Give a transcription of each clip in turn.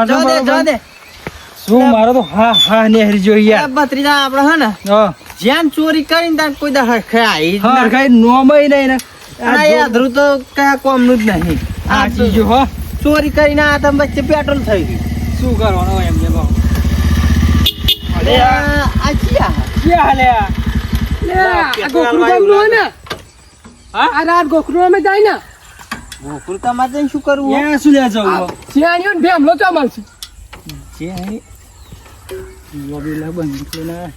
ગટ્ટુ મારજો જવા દે શું મારો તો હા હા ને હરી જો યાર ભત્રીજા આપણે હે ને હા. જ્યાં ચોરી કરીને ત્યાં કોઈ દા ખાઈ જ હા ના. કઈ નોમય નહીં ને. આ જો- અધરું તો કયા કોમનું જ નહીં. આ ચીજો હો. ચોરી કરીને આ તમે વચ્ચે પેટ્રોલ થઈ ગયું. શું કરવાનો એમ જે અલે અરે આ ક્યાં? હાલે આ લે, આ ગોખરું ગામનું હોય ને? હા? આ રાત ગોખરું અમે જાય ને? ગોકુળ તમારે જઈને શું કરવું? હો? શું લે જવું? શિયાળીઓ ને ભેમલો ચા મળશે જે લોબીલા બંધ ના.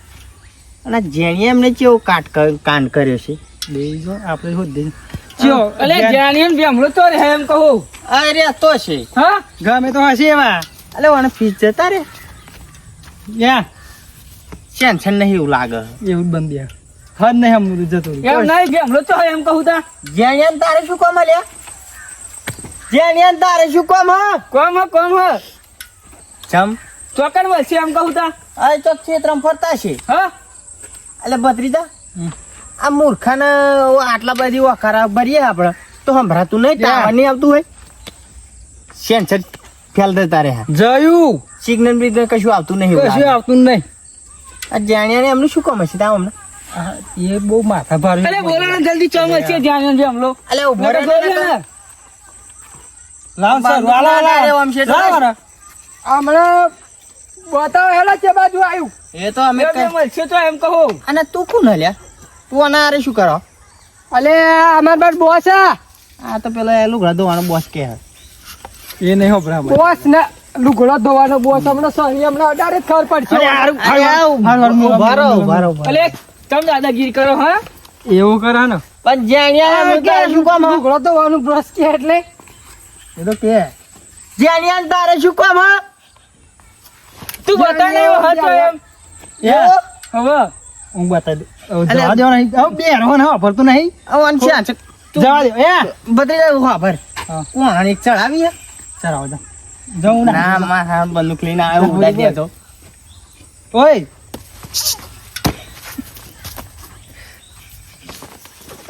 અને જેણીએ એમને કેવો કાટ કાન કર્યો છે? દેજો આપણે શું દે? ચો અલે જ્ઞાનીઓ ને ભેમલો તો રે એમ કહું. અરે તો છે. હા? ગમે તો હશે એવા. અલે મને ફીસ જતા રે? યા ટેન્શન નહીં એવું લાગે. એવું જ બંધ યાર. હદ નહીં હમ જતું એમ નહીં ભેમલો તો એમ કહું તા. જેણીએ તારે શું કામ અલ્યા જેણીએ તારે શું કોમ હા? કોમ હ કોમ હ. જમ ચોકડ મળશે એમ કહું તા? આ તો ક્ષેત્રમ ફરતા છે. હા? એટલે ભત્રીજા આ મૂર્ખાને આટલા બધી વખારા ભરીએ આપણે. તો સંભળાતું નહીં. તાવા નહીં આવતું હોય? સેન્સર ફેલ દેતા રે જયું. સિગ્નલ બી કશું આવતું નહીં કશું આવતું નહીં. આ જાણ્યા એમનું શું કામ હશે તા અમને એ બહુ માથા ભારે અરે બોલો જલ્દી ચમ હશે જાણ્યા જે ભેમલો અલે ઊભો રહે ને. ને. લાવ સર વાલા ના વાલા રે, આમ છે તો લાવ. હમણાં બતાવો હેલા છે બાજુ આવ્યું એ તો અમે બે બે કઈ- મળશે તો એમ કહું. અને તું કોણ લ્યા? તું આના હારે શું કરો? અલે અમાર બાર બોસ આ આ તો પેલો લુગડા ધોવાનો બોસ કે એ નહીં હોભરા મને. બોસ ને લુગડો ધોવાનો બોસ હમણાં સહી હમણાં અડાડે જ ખબર પડશે. અલે તમે દાદાગીરી કરો હા? એવું કરો ને પણ જાણ્યા એમનું શું કામ? હે? ધોવાનું બ્રશ કે એટલે? એ તો કે. જાણ્યા તારે શું કામ હે? તું બતા ને હતો એમ. એ? હવે? હું બતા દે. જવા દેવા નહીં. હવે બે રહો ને વાપરતું નહીં. આવો અન છે? જવા દે. એ? ઊભા ભર. હા. કોણ એક ચડાવી હે? આવો જાઓ. જાઉં ના મારા હાથ બંદૂક લઈને આવ્યો ઉડા દે તો ઓય.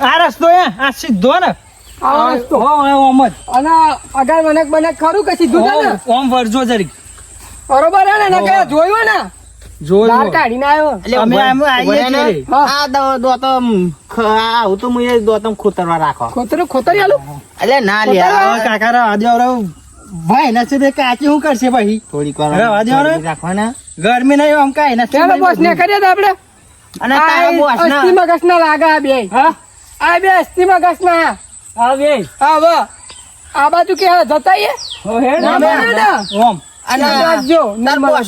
આ રસ્તો એ આ સીધો ને. આ રસ્તો. હો, હો, ઓમ જ. અને અગાર મને મને ખરું કે સીધું ને? ઓમ વરજો જરીક. બરોબર હે ને? ને જોયું ને? જોયું. કાઢીને આવ્યો. અમે આમ આવીએ ઊભા રહે ને. છીએ. હા. આ દોતમ આવું તો મુએ દોતમ ખોતરવા રાખો. ખોતરું? ખોતરી આલું? એટલે ના લે. કાકા રવા દ્યો, હવે ભાઈ નથી તે કાચી શું કરશે ભાઈ? થોડીક વાર રાખવાના. ગરમી નહીં આમ કાંઈ નથી ચાલો બોસ ને કરીએ આપડે આપણે. અને તારા બોસ ના અસ્થિ મગજ ના લાગે આ બે. હા? આ બે અસ્થિ મગજ ના હા બે હા વ. આ બાજુ કે જતા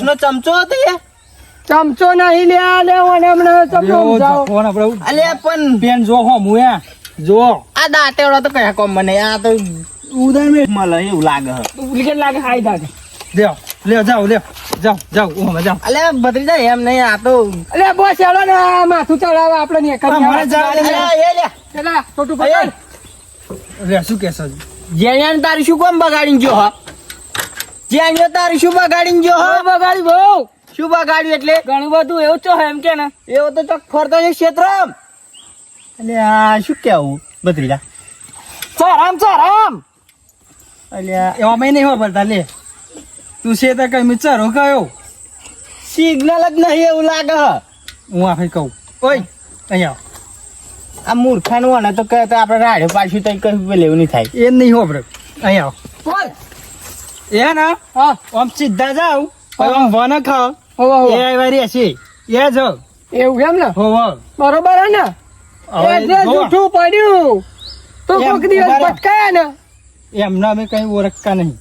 નો ચમચો હતો એ? ચમચો નહીં લે લે હમણાં અલે પણ પેન જો હો જો. આ દાંતેડો તો કયા કોમ બને આ તો ઉદય મે મળે એવું લાગે હે. ડુપ્લિકેટ લાગે? હાઈ દાદા. લ્યો લ્યો જાઓ લ્યો. જાઓ જાઓ ઓમે જાઓ. અલે ભત્રીજા એમ નહીં આ તો અલે બોસ હેલો ને આ માથું ચડાવ આપણે ને એક મારે જાવ અલે એ લે. ચલા છોટું પકડ. લે શું જ્યાં જેણ્યાને તારી શું કોમ બગાડીને ગયો જ્યાં જેણ્યો તારી શું બગાડી ગયો હા? બગાડી બહુ. શું બગાડ્યું એટલે? ઘણું બધું એવું છો એમ કે ને. એવો તો ચોક ફરતો છે ક્ષેત્રમ એટલે આ શું કેવું આમ ચારામ ચારામ એટલે એવા મેં નહીં વાપરતા લે. તું છે તો કઈ મિચારો કયો? સિગ્નલ જ નહીં એવું લાગે હું. આખી કહું. ઓય અહીંયા આ મૂર્ખાનું હોય ને તો કહે તો આપણે રાડ્યો પાડશું કઈ કશું પેલું નહીં થાય. એ નહીં વાપરે અહીંયા બોલ. એ ના હા. આમ સીધા જાવ પછી આમ વન ખાવ હોવો હોવો. એ વારી હશે એ જો. એવું એમ ને? હો હો બરોબર હે ને? એ જે જૂઠું પડ્યું. તો એમ, કોક દિવસ પટકાયા ને. એમના અમે કઈ ઓળખતા નહીં.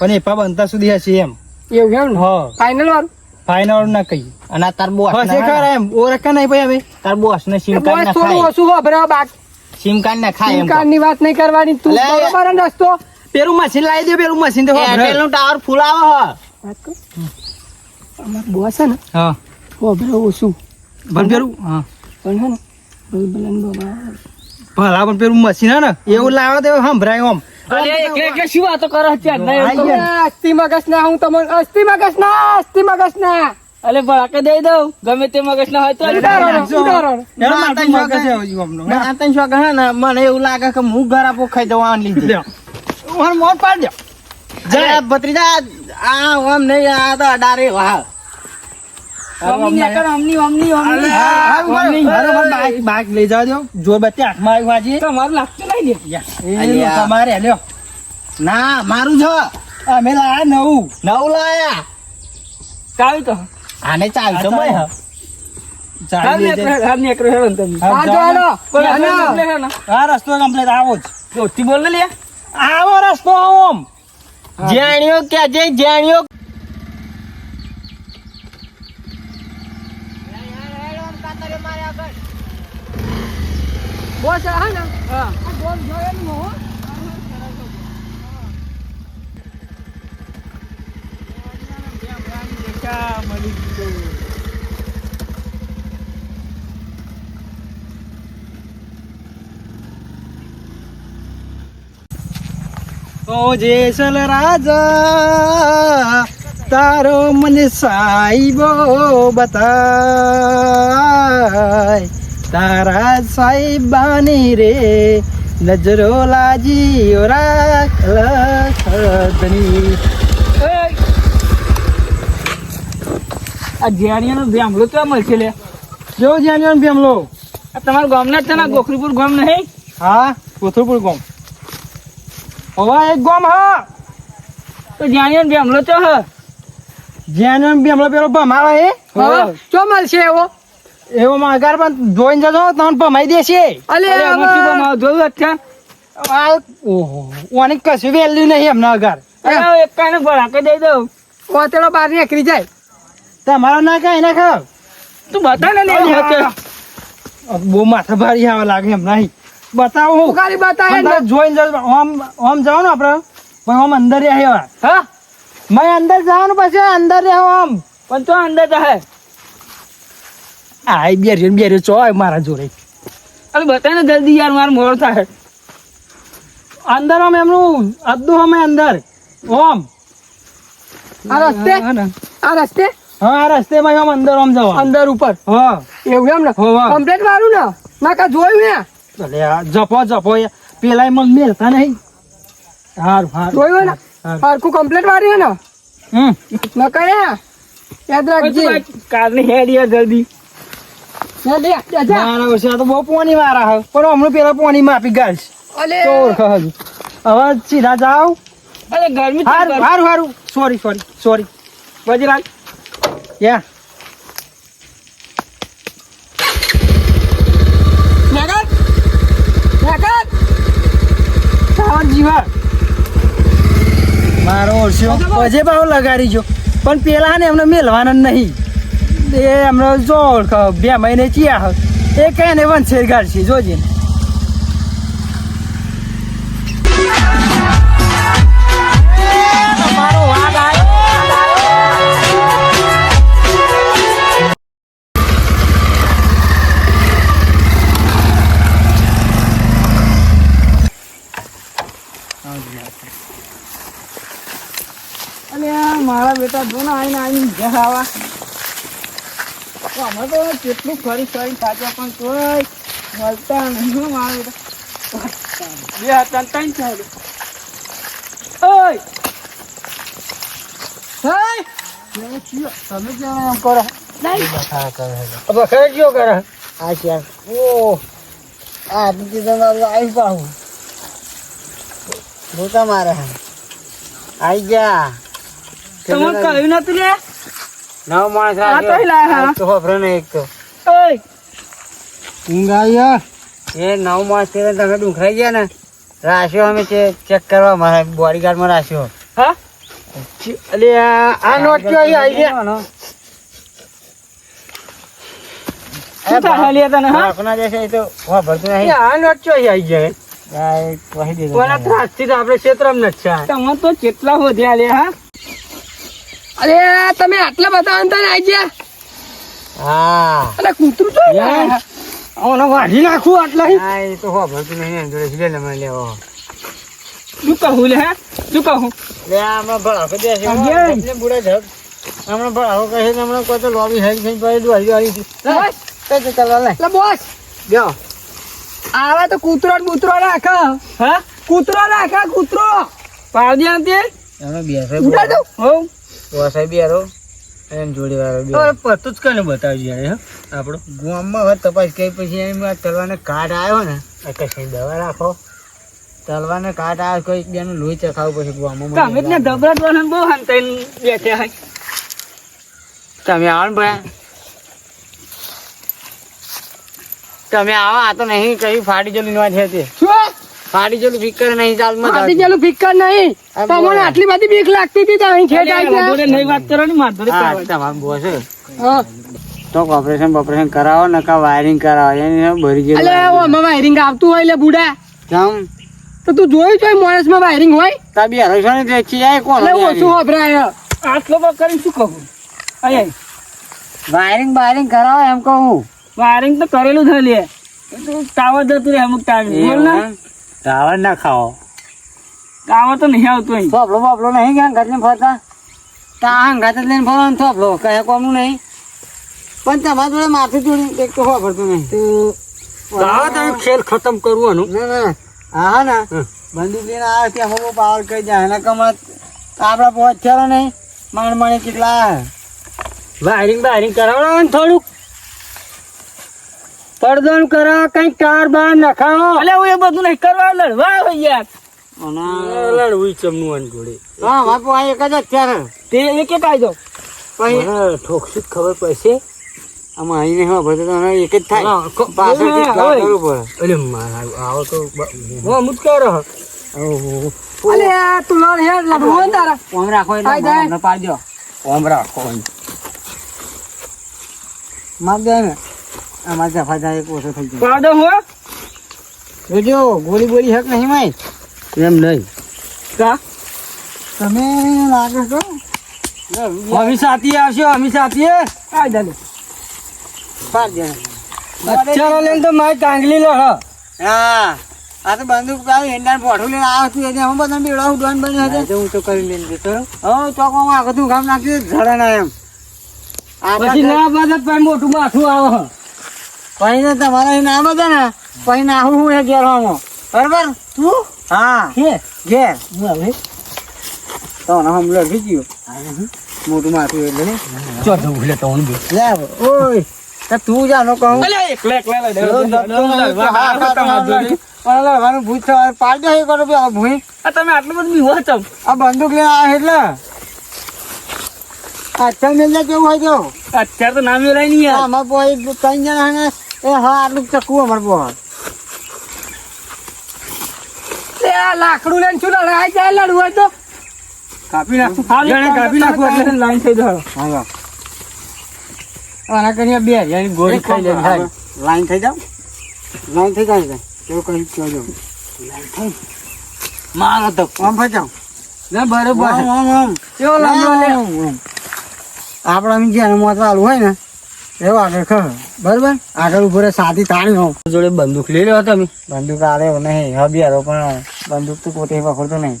પણ એ પા બનતા સુધી હશે એમ. એવું એમ ને? હા. ફાઇનલ વાળું? ફાઈનલ ના કહી અને આ તાર બોસ હશે ખર એમ ઓળખતા નહીં ભાઈ હવે? તાર બોસ ને સિમ કાર્ડ બોસ ના થોડું ખાય. ઓછું વાપરે બાક. સિમ કાર્ડ ના ખાય સિમ એમ કાર્ડની વાત નહીં કરવાની તું બરોબર રસ્તો પેલું મશીન લાવી દે પેલું મશીન તો એરટેલનું ટાવર ફૂલ આવે હે. વાત કર? અમાર બોસ છે ને? હા. વાપરે ઓછું. ભણ પેલું હા. પણ હે ને બલબલન બાબા ભલા પણ પેલું મશીન હે ને એવું લાવે તો સંભળાય આમ શું વાતો કરો આઈ મગજ ના હું તમને અસ્તિ મગજ ના અસ્તિ મગજ ના અલે ભડાકે દઈ દઉં. ગમે તે ના હોય તો મને એવું લાગે કે હું ઘર આપો ખાઈ દઉં આને લીધે. લ્યો. મારું મોં પાડ દો જય. ભત્રીજા આ ઓમ નહીં આ તો અડારે વાહ બાઈક- લઈ જવા દ્યો. જોર બત્તી હાથમાં આવી વાજી. તમારું લાગતું નહીં ને. તમારે મારું છે. અમે લાયા નવું. નવ લાયા. ચાવી તો. આને ચાલ. તો મય રસ્તો કમ્પ્લીટ આવો જ. બોલ ને લે. આવો રસ્તો ઓમ જાણ્યો કે જે જાણ્યો બોસ હા ને હા ગોમ જોયેલું હો ઓ જેસલ રાજા તારો મને સાઈબો બતાય. તારા સાઈબાની રે નજરો લાજી રાખ લખદની એય! આ જેણીયાનો ભેમલો તો મળશે લે. જો જાણ્યો ને ભેમલો આ તમારા ગામના જ છે ને ગોખરીપુર ગામ નહીં? હા કોથળપુર ગામ. હવે એક ગામ હા. તો જાણીએ ને ભેમલો ચો હ. જાણ્યો ને ભેમલો પેલો ભમાવે હે. ચો મળશે એવો? એવો માગાર પણ જોઈને જજો તમને ભમાઈ દેશે. અલે આમાં જોયું અત્યાર? ઓની કશું વેલ્યુ નહીં એમના અગાર એક કાને ભરાકે દઈ દઉં. વાતેડો બહાર નીકળી જાય. તમારો ના કઈ ના ખાવ. તું બતા ને. બહુ માથા ભારી આવા લાગે એમ નહીં. બતાવો હું. ખાલી બતાવે જોઈને જજો. આમ આમ જાઓ ને આપણે. પણ ઓમ અંદર રહ્યા હા? મેં અંદર જવાનું પછી અંદર રહ્યા ઓમ પણ તો અંદર હે. આ બેરી બેરી ચો આય મારા જોડે અરે બતાય ને જલ્દી યાર મારું મોડ થાય. અંદર આમ એમનું અદ્દુ અમે અંદર ઓમ આ રસ્તે હા આ રસ્તે હા આ રસ્તેમાં આમ અંદર આમ જવા અંદર ઉપર હા એવું એમ ને. કમ્પ્લેટ વાળું ને? ના કા જોયું ને? આ જપો જપો પેલા મને મેલતા નહીં. હારું હારું. જોયું ને. હરખું કમ્પ્લીટ વાળ્યું ને? હમ. ન કહે યાદ રાખજે. કારની હેડ યાર જલ્દી. મારા વર્ષે તો બહુ પોની વાળા હે. પણ હમણાં પેલા પોની માપી ગાઈશ. હવે સીધા જાઓ. અરે ગરમી હારું હારું હારું. સોરી સોરી સોરી વજરાજ યા. જીવા. મારો ઓળશ્યો પછી ભાવ લગાડી જો પણ પેલા ને એમને મેલવાના નહીં. એ એમને જો ઓળખ બે મહિને ચિયા એ કઈ ને વંશેર ગાડશે જોજે. મારા બેટા જો ને આઈને આઈને ઘેર આવા. તો અમે તો કેટલું ફરી ફરી થાક્યા પણ તોય મળતા નહીં હો બે હતા ત્રણ છે. ઓય! તમે કેમ એમ કરો? આ છે. ઓ આ બીજી તમારું આવી પાહું હું તમારે? આઈ ગયા. તમે કહ્યું નતું લે નવ માણસ આ તો લાયા તો ખબર ને એક તો. ઓય. એ નવ માણસથી તમે ડુંખરાઈ ગયા ને રાખ્યો અમે ચેક કરવા મારા બોડીગાર્ડમાં રાખ્યો હા? અલે આ નોટ કયો અહીં આવી ગયા? શું થાય લે તને હા? તો વાપરતું એ નહીં. આ નોટ કયો અહીં આવી ગયા? આ એ કહી દીધું. કોના ત્રાસથી તો આપણે ક્ષેત્રમાં નથી છે. તમે તો કેટલા વધ્યા લે હા? અરે તમે આટલા બધા અંતર આવી ગયા? હા. અરે કૂતરું તો ઓનો વાઢી નાખું આટલા હા એ તો વાપરતું નહીં એની જોડે સિલે લેવા લેવો શું કહું લે હા? શું કહું? લે આમાં ભળાકો દેશે અગિયાર. એટલે બુડા ઝગ હમણાં ભાડો કહે છે હમણાં કોઈ તો લોબી હેરી થઈ પડે વાળી છે. કઈ તો ચાલવા લે? બોસ. જાઓ આવા તો કૂતરો કૂતરો રાખો. હા? કૂતરો રાખે કૂતરો. પાડી આંતે એનો બેસે ઉડા દઉં હો વસાઈ બેરો એમ જોડી વાળો પતું જ કને બતાવજો યાર આપણો. ગામમાં હવે તપાસ કરી પછી એમ તલવાને કાટ આવ્યો ને કશી દવા રાખો. તલવાને કાટ આવ્યો કોઈ બેનું લોહી ચખાવું પછી ગામમાં તમે જ ને બહુ હંતાઈને બેઠા હોય. તમે આવો ને ભાઈ. તમે આવો આ તો નહીં કઈ ફાડી જલી વાત છે તે. શું? ફાડી જલું ફિકર નહીં ચાલમાં આટી ગયેલું ફિક્કર નહીં. તમને આટલી બધી બીક લાગતી હતી તો અહીં છેટ આવી ગયા. નહીં વાત કરો ને મારા જોડે હા કરવા. તમારું બોસ છે. હા. તો ઓપરેશન ઓપરેશન કરાવો ને કા વાયરિંગ કરાવો એને ભરી અલે વાયરિંગ આવતું હોય બુડા. કેમ? તો તું જોયું છે માણસમાં વાયરિંગ હોય? તા બી હરો છો ને તે ચિયાય કોણ ઓછું વપરાય આટલો બહુ શું કહું? વાયરિંગ વાયરિંગ કરાવો એમ કહું. વાયરિંગ તો કરેલું છે લે. ટાવર જતું રહે અમુક ટાઈમ બોલ ને. ટાવર ના ખાઓ ટાવર તો નહીં આવતો થોપલો બોપલો નહીં ક્યાં ઘરને ફરતા? તા હંગાત જ લઈને ફરવાનું થોપલો કહે કોમનું નહીં. પણ તમારા જોડે માથું જોડી એક તો ખબર નહીં. તો તમે ખેલ ખતમ કરવાનું ના ના. હા હા. ના બંદૂક લઈને આવે ત્યાં હમો પાવર કરી જાય એના કમત આપડા પહોંચ થયો નહીં. માંડ માણે કેટલા. વાયરિંગ વાયરિંગ કરાવડાવે ને થોડુંક. પડદોન કરા કઈ કાર બાર નખાવો. અલે હું એ બધું નહીં કરવા લડવા હોય યાર. લડવું ચમનું જોડે. હા એક જ અત્યારે. તે એક આવી ખબર પડશે. આમાં અહીં નહીં ખબર તો એક જ થાય. પાછળથી હા, કામ હોય. કરવું પડે. અરે મારા આવો તો હું અમુક કરો. ઓહો. અલે તું લડ હેડ લડવું હોય તારા ઓમ રાખો એટલે પાડજો ઓમ રાખો માર ને અમારે જફા જાય ઓછો થઈ જાય પાડો હો જોજો ગોળી ગોળી હક નહીં માય. એમ નહીં. કા? તમે લાગે છો? અમે સાથી આવશે અમે સાથી આ જાલે પાડ દે. અચ્છા લઈને તો મારી કાંગલી લો હા આ તો બંદૂક આવી હેન્ડા ફોટું લઈને આવ્યો છું એને હું બધા બેડા ઉડવાન બની હતી હું તો કરી લઈને જતો હા તો આગળ તું ગામ નાખી ધડે ના એમ પછી ના બાદ પણ મોટું માથું આવે. પછી ને તમારા અહીં ના બધા ને પછી ના હું હું એ ઘેર બરાબર? તું? હા. કે ઘેર. હું હવે? તો ને હમ લડી ગયો. મોટું માથું એટલે ને ચો તો ભૂલે તો હું લે ઓય તો તું જાનો કહું. અલે એકલે એકલા લડે હા, હા, તમારા જોડે. પણ ભૂત થવા પાડ દે કરો બે ભૂઈ. આ તમે આટલું બધું બીવો છો આ બંદૂક લઈને આવે એટલે? અચ્છા મિલને કેવું હોય તો? અત્યારે તો નામ લેવાય નહીં યાર. અમાર બોય ત્રણ જણા ને એ હા આટલું ચકવું અમાર આ લાકડું લઈને શું લડાઈ જાય લડવું હોય તો. કાપી નાખું. કાપી એટલે લાઈન થઈ જાઓ હા આના કરીને બે હજારની ગોળી ખાઈ લે લાઈન થઈ જાવ? લાઈન થઈ જાય એવું કઈ કહેજો. મારો તો આમ ફજાવ ના બરોબર. આમ આમ આમ. કેવો લાંબો લે? આપણા જેને મોત વાળું હોય ને એવું આગળ ખ બરોબર? આગળ ઊભો રહે સાદી તાણી હો. જોડે બંદૂક લઈ લો તમે. બંદૂક આલે એવું નહીં હબિયારો પણ બંદૂક તો પોતે પકડતો નહીં.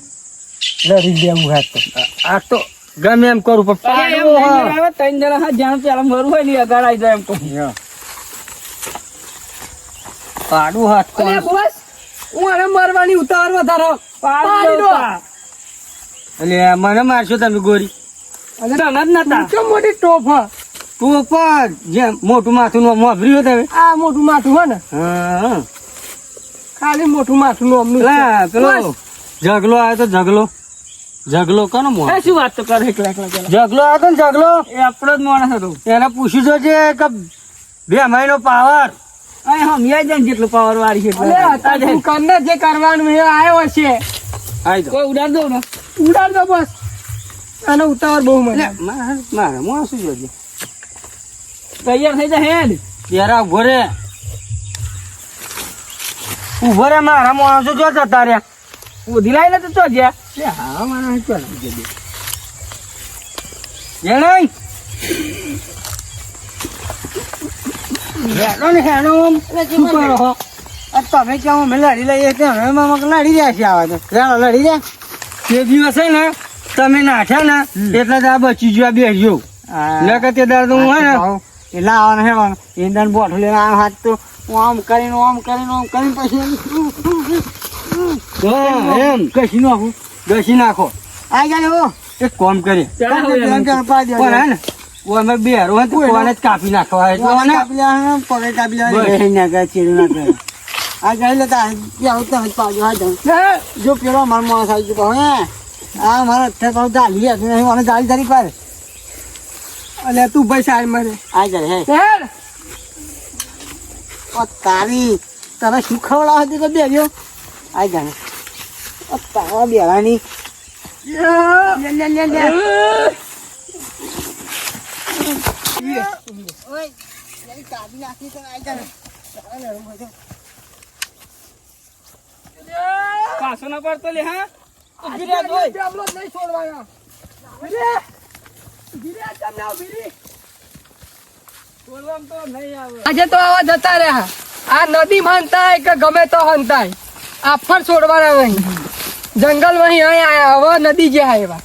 લડી દેવું હાથ તો. આ તો ગમે એમ કરું પણ અરે ત્રણ જણા હા, જ્યાં પેલા મરવું હોય ને અગાડ આવી જાય એમ તો પાડું હાથ તો. બોસ. હું આને મરવાની ઉતાવળ વધારો. પાડી. એટલે મને મારશો તમે ગોરી. અને તને જ નતા. કેમ મોટી ટોફ હ. તું જેમ મોટું માથું નું મોભર્યું તમે આ મોટું માથું હોય ને? હા. ખાલી મોટું માથું નું અમનું પેલા જગલો આવ્યો તો જગલો જગલો કોનો મો શું વાત તો કરે? એકલા એકલા? જગલો આવ્યો તો ને જગલો એ આપણો જ માણસ હતો. એને પૂછ્યું તો છે કે બે મહિનો પાવર. અહીં હમિયા જાય જેટલો પાવર વાળી છે તું કરને જે કરવાનું એ આવ્યો છે આઈ કોઈ ઉડાડ દો ને. ઉડાડ દો બસ. અને ઉતાવળ બહુ મને મારે હું શું જોજે તૈયાર થઈ જાય હેડ. ત્યારે ઊભો રે ઊભો રે મારા માણસો જો જતા રહ્યા ઉધી તો ચો જ્યાં. હા મારા ચાલ જેણે હેડો ને હેડો શું કરો? તમે ક્યાં અમે લડી લઈએ તે હવે અમે લડી રહ્યા છીએ આવા તો. ચાલો લડી જાય તે દિવસે ને તમે નાખ્યા ને એટલે જ આ બચી જ્યાં બે ન કે તે દાર તો હું હે ને એટલે આવવાનું હેવાનું ઈંધણ બોઠું લઈને આમ હાથ તો આમ કરીને આમ કરીને આમ કરીને પછી એમ કશી નાખું. દસી નાખો. આ ગયા એક કોમ કરી પાડી પણ હે ને? બે હારો કોને જ કાપી નાખવા એટલે પગે કાપી લેવાના, પગે કાપી લેવાના. બસ. બેસી ના કરે, ચીડું ના આ જઈ લેતા આવું જ હા જાઉં. જો પેલો મારો માણસ આવી ગયો હે? આ મારા અત્યારે કહું ચાલી હતી મને ચાલી તારી પર અને તું ભાઈ સાહેબ મને આ જ હે હેડ. ઓ તારી તને શું ખવડાવ હતી તો બેવ્યો આ જાણે ઓ તારા બેવાની લે, લે, લે, લે. ઓય, એની કાઢી નાખી તો આ જાણે. તારા નરમ હોય તો. પાછો ના પડતો લે હા નહીં છોડવાનો. આજે તો આવા જતા રહ્યા. આ નદી માનતાય કે ગમે તો હંતાય. આફર છોડવાના નહીં. જંગલ વહી અહીં આયા હવે નદી જે આવ્યા.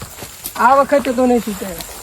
આ વખતે તો નહીં છૂટે